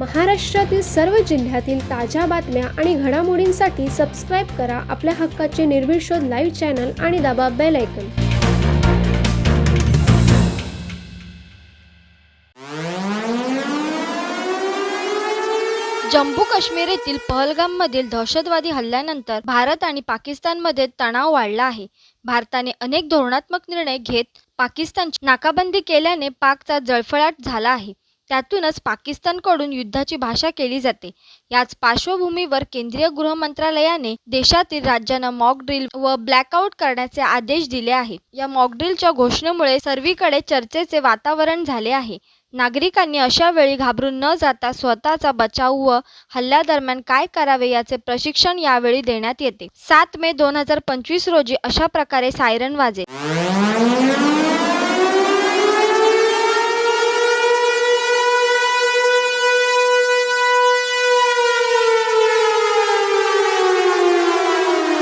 महाराष्ट्रातील सर्व जिल्ह्यातील ताज्या बातम्या आणि घडामोडींसाठी सबस्क्राईब करा आपल्या हक्काचे निर्भीड शोध लाईव्ह चॅनल आणि दाबा बेल ऐकन जम्मू काश्मीर येथील पहलगाममधील दहशतवादी हल्ल्यानंतर भारत आणि पाकिस्तानमध्ये तणाव वाढला आहे. भारताने अनेक धोरणात्मक निर्णय घेत पाकिस्तानची नाकाबंदी केल्याने पाकचा जळफळाट झाला आहे. त्यातूनच पाकिस्तानकडून युद्धाची भाषा केली जाते. याच पार्श्वभूमीवर केंद्रीय गृह मंत्रालयाने देशातील राज्यांना मॉकड्रिल व ब्लॅकआउट करण्याचे आदेश दिले आहे. या मॉकड्रिलच्या घोषणेमुळे सर्वीकडे चर्चेचे वातावरण झाले आहे. नागरिकांनी अशा वेळी घाबरून न जाता स्वतःचा बचाव व हल्ल्यादरम्यान काय करावे याचे प्रशिक्षण यावेळी देण्यात येते. सात मे दोन हजार पंचवीस रोजी अशा प्रकारे सायरन वाजे.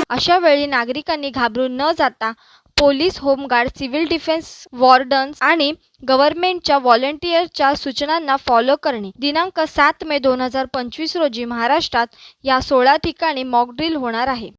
अशा वेळी नागरिकांनी घाबरून न जाता police home guard civil defence wardens आणि गव्हर्नमेंटच्या व्हॉलेंटियरच्या सूचनांना फॉलो करणे. दिनांक सात मे दोन हजार पंचवीस रोजी महाराष्ट्रात या सोळा ठिकाणी मॉकड्रिल होणार आहे.